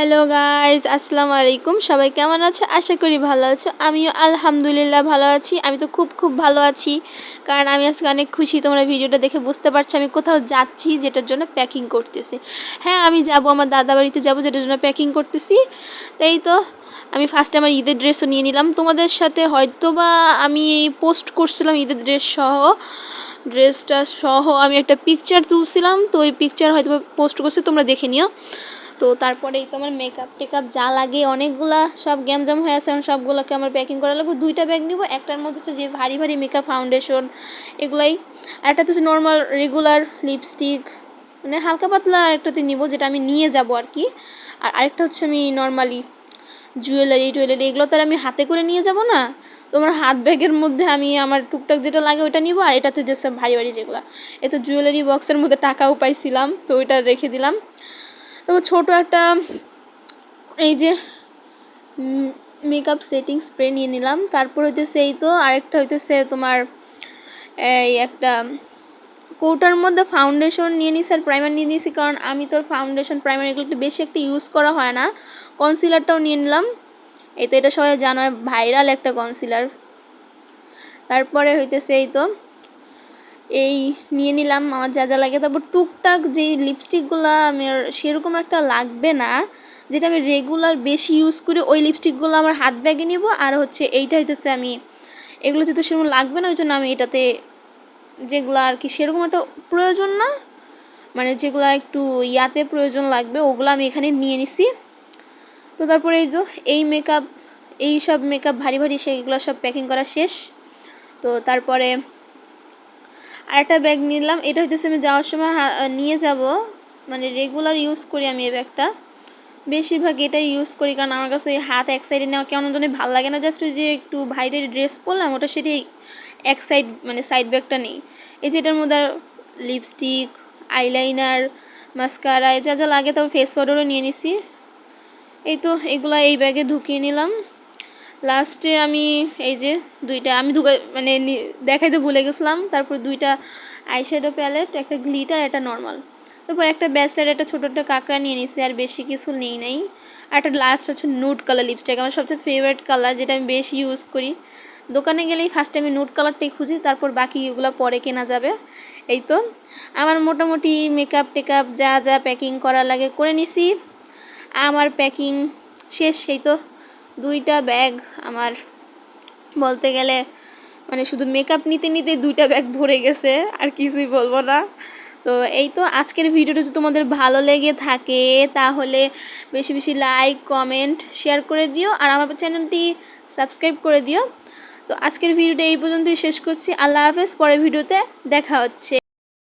Hello guys আসসালামু আলাইকুম সবাই কেমন আছো? আশা করি ভালো আছো। আমিও আলহামদুলিল্লাহ ভালো আছি। আমি তো খুব খুব ভালো আছি। কারণ আমি আজকে অনেক খুশি তোমরা ভিডিওটা দেখে বুঝতে পারছ। আমি কোথাও যাচ্ছি যেটার জন্য প্যাকিং করতেছি। হ্যাঁ আমি যাব, আমার দাদা বাড়িতে যাব যেটার জন্য প্যাকিং করতেছি। তাই তো, আমি ফার্স্টে আমার ঈদের ড্রেসও নিয়ে নিলাম। তোমাদের সাথে হয়তো বা আমি পোস্ট করছিলাম ঈদের ড্রেস সহ। ড্রেসটা সহ আমি একটা পিকচার তুলছিলাম। তো ওই পিকচার হয়তো পোস্ট করছি, তোমরা দেখে নিও। তো তারপরে এই তো আমার মেকআপ টেকআপ যা লাগে, অনেকগুলা সব গ্যামজাম হয়ে আছে, এখন সবগুলোকে আমার প্যাকিং করা লাগবে। দুইটা ব্যাগ নিব, একটার মধ্যে হচ্ছে যে ভারী ভারী মেকআপ ফাউন্ডেশন এগুলাই একটা হচ্ছে নর্মাল রেগুলার লিপস্টিক মানে হালকা পাতলা আরেকটাতে নিব, যেটা আমি নিয়ে যাব আর কি। আর আরেকটা হচ্ছে আমি নর্মালি জুয়েলারি টুয়েলারি এগুলো তো আর আমি হাতে করে নিয়ে যাব না। তোমার হাত ব্যাগের মধ্যে আমি আমার টুকটাক যেটা লাগে ওইটা নিব, আর এটাতে যে ভারী ভারী যেগুলো। এ তো জুয়েলারি বক্সের মধ্যে টাকাও পাইছিলাম, তো ওইটা রেখে দিলাম। তারপর ছোটো একটা, এই যে মেকআপ সেটিং স্প্রে নিয়ে নিলাম। তারপর হইতেছে এই তো, আরেকটা হইতেছে তোমার, এই একটা, কৌটার মধ্যে ফাউন্ডেশন নিয়ে নিছি আর প্রাইমার নিয়ে নিয়েছি কারণ আমি তোর ফাউন্ডেশন প্রাইমার এগুলো একটু বেশি একটা ইউজ করা হয় না। কনসিলারটাও নিয়ে নিলাম। এই তো এটা সবাই জানো ভাইরাল একটা কনসিলার তারপরে হইতেছে এই তো এই নিয়ে নিলাম, আমার যা যা লাগে। তারপর টুকটাক যে লিপস্টিকগুলো আমার সেরকম একটা লাগবে না, যেটা আমি রেগুলার বেশি ইউজ করি, ওই লিপস্টিকগুলো আমার হাত ব্যাগে নিব। আর হচ্ছে এইটা হইতেছে আমি, এগুলো যেহেতু সেরকম লাগবে না ওই জন্য আমি এটাতে যেগুলো আর কি সেরকম একটা প্রয়োজন না মানে যেগুলো একটু ইয়াতে প্রয়োজন লাগবে, ওগুলো আমি এখানে নিয়ে নিছি। তো তারপরে এই যে, এই মেকআপ এই সব মেকআপ ভারী ভারী, সেইগুলো সব প্যাকিং করা শেষ। তো তারপরে আরেকটা ব্যাগ নিলাম। এটা হইতেছে আমি যাওয়ার সময় নিয়ে যাব। মানে রেগুলার ইউজ করি আমি এই ব্যাগটা বেশিরভাগ এটাই ইউজ করি, কারণ আমার কাছে হাত এক সাইডে নেওয়া কেমন জানি ভালো লাগে না। জাস্ট ওই যে একটু ভাইরের ড্রেস পরলাম, ওটা সেটি এক সাইড মানে সাইড ব্যাগটা নেই। এই যে এটার মধ্যে লিপস্টিক আইলাইনার মাস্কারা যা যা লাগে তবে ফেস পাউডারও নিয়ে নিছি। এই তো, এগুলো এই ব্যাগে ঢুকিয়ে নিলাম। লাস্টে আমি এই যে দুইটা, আমি ঢুকা মানে দেখাইতে ভুলে গেছিলাম। তারপর দুইটা আইশ্যাডো প্যালেট একটা গ্লিটার একটা নর্মাল তারপর একটা ব্যাসলেট, একটা ছোটো একটা কাঁকড়া নিয়ে নিছি, আর বেশি কিছু নেই নাই। আর একটা লাস্ট হচ্ছে নুট কালার লিপস্টিক আমার সবচেয়ে ফেভারিট কালার যেটা আমি বেশি ইউজ করি। দোকানে গেলেই ফার্স্টে আমি নুট কালারটাই খুঁজি, তারপর বাকি এগুলো পরে কেনা যাবে। এই তো। আমার মোটামুটি মেকআপ টেকআপ যা যা প্যাকিং করা লাগে করে নিছি। আমার প্যাকিং শেষ সেই তো। দুইটা ব্যাগ আমার বলতে গেলে মানে শুধু মেকআপ নিতে নিতে দুইটা ব্যাগ ভরে গেছে, আর কিছুই বলব না। তো এই তো আজকের ভিডিওটা যদি তোমাদের ভালো লেগে থাকে, তাহলে বেশি বেশি লাইক কমেন্ট শেয়ার করে দিও, আর আমার চ্যানেলটি সাবস্ক্রাইব করে দিও। তো আজকের ভিডিওটা এই পর্যন্তই শেষ করছি। আল্লাহ হাফেজ, পরের ভিডিওতে দেখা হচ্ছে।